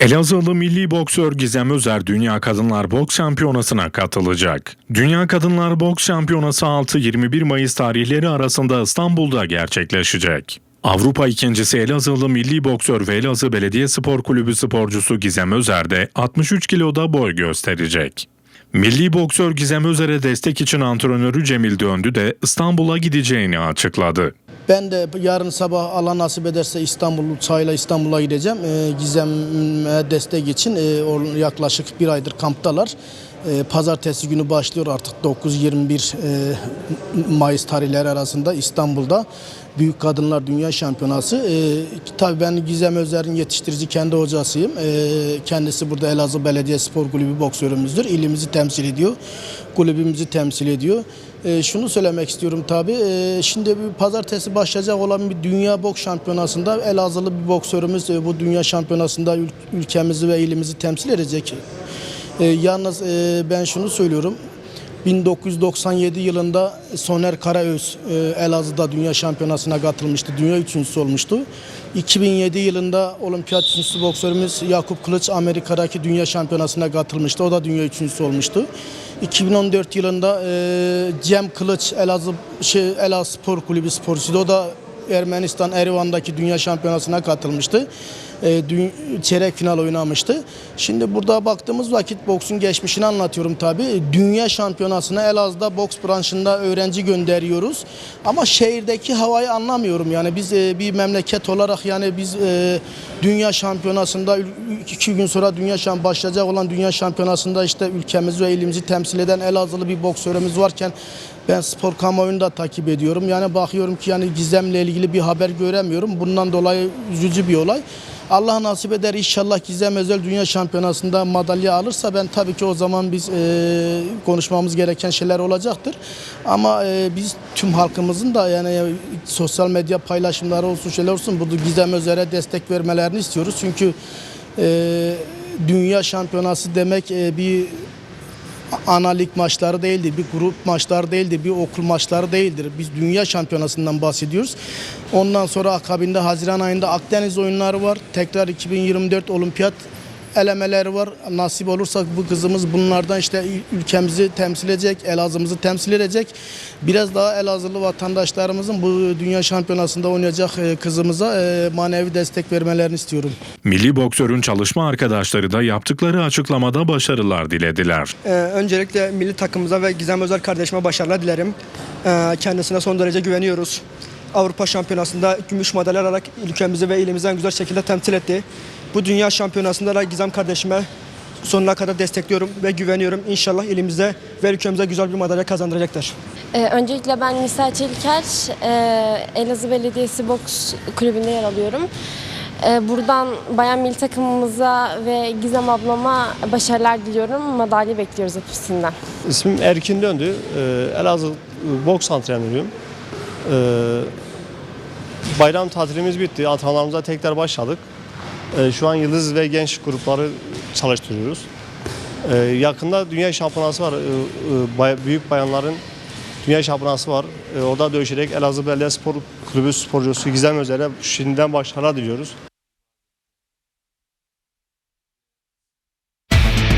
Elazığlı milli boksör Gizem Özer Dünya Kadınlar Boks Şampiyonası'na katılacak. Dünya Kadınlar Boks Şampiyonası 6-21 Mayıs tarihleri arasında İstanbul'da gerçekleşecek. Avrupa ikincisi Elazığlı milli boksör ve Elazığ Belediye Spor Kulübü sporcusu Gizem Özer de 63 kiloda boy gösterecek. Milli boksör Gizem Özer'e destek için antrenörü Cemil Döndü de İstanbul'a gideceğini açıkladı. Ben de yarın sabah Allah nasip ederse İstanbul uçağıyla İstanbul'a gideceğim. Ee, Gizem'e destek için e, or- yaklaşık bir aydır kamptalar. Ee, Pazartesi günü başlıyor artık 9-21 e, Mayıs tarihleri arasında İstanbul'da Büyük Kadınlar Dünya Şampiyonası. Ee, tabii ben Gizem Özer'in yetiştirici kendi hocasıyım. Kendisi burada Elazığ Belediye Spor Kulübü boksörümüzdür. İlimizi temsil ediyor, kulübümüzü temsil ediyor. Şunu söylemek istiyorum tabii. Şimdi bir pazartesi başlayacak olan bir dünya boks şampiyonasında Elazığlı bir boksörümüz e, bu dünya şampiyonasında ül- ülkemizi ve ilimizi temsil edecek. Ee, yalnız e, ben şunu söylüyorum. 1997 yılında Soner Karaöz e, Elazığ'da dünya şampiyonasına katılmıştı. Dünya üçüncüsü olmuştu. 2007 yılında olimpiyat üçüncüsü boksörümüz Yakup Kılıç Amerika'daki dünya şampiyonasına katılmıştı. O da dünya üçüncüsü olmuştu. 2014 yılında e, Cem Kılıç Elazığ şey, Elazığ Spor Kulübü sporcusuydu. O da Ermenistan Erivan'daki dünya şampiyonasına katılmıştı. E, dü- çeyrek final oynamıştı. Şimdi burada baktığımız vakit boksun geçmişini anlatıyorum tabii. Dünya şampiyonasına Elazığ'da boks branşında öğrenci gönderiyoruz. Ama şehirdeki havayı anlamıyorum. Yani biz e, bir memleket olarak yani biz e, dünya şampiyonasında iki gün sonra dünya şamp başlayacak olan dünya şampiyonasında işte ülkemizi ve ilimizi temsil eden Elazığlı bir boksörümüz varken ben spor kamuoyunu da takip ediyorum. Yani bakıyorum ki yani Gizem'le ilgili bir haber göremiyorum. Bundan dolayı üzücü bir olay. Allah nasip eder inşallah Gizem Özel Dünya Şampiyonası'nda madalya alırsa ben tabii ki o zaman biz e, konuşmamız gereken şeyler olacaktır. Ama e, biz tüm halkımızın da yani sosyal medya paylaşımları olsun şeyler olsun bu Gizem Özel'e destek vermelerini istiyoruz. Çünkü e, Dünya Şampiyonası demek e, bir ana lig maçları değildir, bir grup maçları değildir, bir okul maçları değildir. Biz dünya şampiyonasından bahsediyoruz. Ondan sonra akabinde Haziran ayında Akdeniz oyunları var. Tekrar 2024 olimpiyat elemeleri var. Nasip olursa bu kızımız bunlardan işte ülkemizi temsil edecek, Elazığ'ımızı temsil edecek. Biraz daha Elazığlı vatandaşlarımızın bu dünya şampiyonasında oynayacak e, kızımıza e, manevi destek vermelerini istiyorum. Milli boksörün çalışma arkadaşları da yaptıkları açıklamada başarılar dilediler. Ee, öncelikle milli takımımıza ve Gizem Özer kardeşime başarılar dilerim. Ee, kendisine son derece güveniyoruz. Avrupa Şampiyonası'nda gümüş madalya alarak ülkemizi ve ilimizi en güzel şekilde temsil etti. Bu dünya şampiyonasında da Gizem kardeşime sonuna kadar destekliyorum ve güveniyorum. İnşallah ilimize ve ülkemize güzel bir madalya kazandıracaktır. Ee, öncelikle ben Nisa Çeliker, e, Elazığ Belediyesi Boks Kulübü'nde yer alıyorum. Ee, buradan bayan milli takımımıza ve Gizem ablama başarılar diliyorum. Madalya bekliyoruz hepsinden. İsmim Erkin Döndü. Ee, Elazığ e, boks antrenörüyüm. Ee, bayram tatilimiz bitti. Antrenmanlarımıza tekrar başladık. Ee, şu an yıldız ve genç grupları çalıştırıyoruz. Ee, yakında dünya şampiyonası var. E, büyük bayanların dünya şampiyonası var. Orada dövüşerek Elazığ Belediye Spor Kulübü sporcusu Gizem Özer'e şimdiden başarılar diliyoruz.